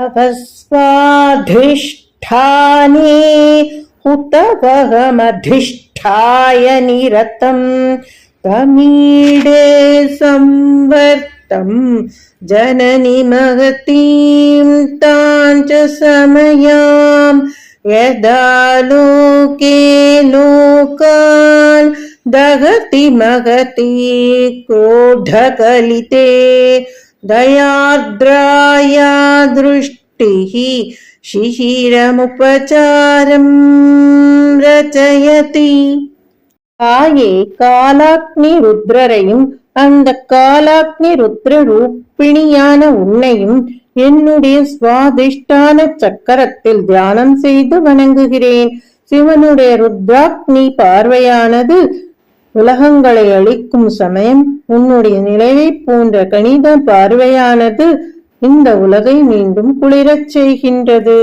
तवस्वाधिष्ठाने हुतवहमधिष्ठाय निरतम् तमीडे संवर्तम् जननि महतीं तां च समयाम् यदा लोके लोकान् दगति महती क्रोधकलिते दयाद्राया दृष्टिः शिशिरमुपचारम् रचयति தாயே காலாக்னி ருத்ரரையும் அந்த காலாக்னி ருத்ர ரூபிணியான உன்னையும் என்னுடைய சுவாதிஷ்டான சக்கரத்தில் தியானம் செய்து வணங்குகிறேன் சிவனுடைய ருத்ராக்னி பார்வையானது உலகங்களை அழிக்கும் சமயம் உன்னுடைய நிலையை போன்ற கணித பார்வையானது இந்த உலகை மீண்டும் குளிரச் செய்கின்றது.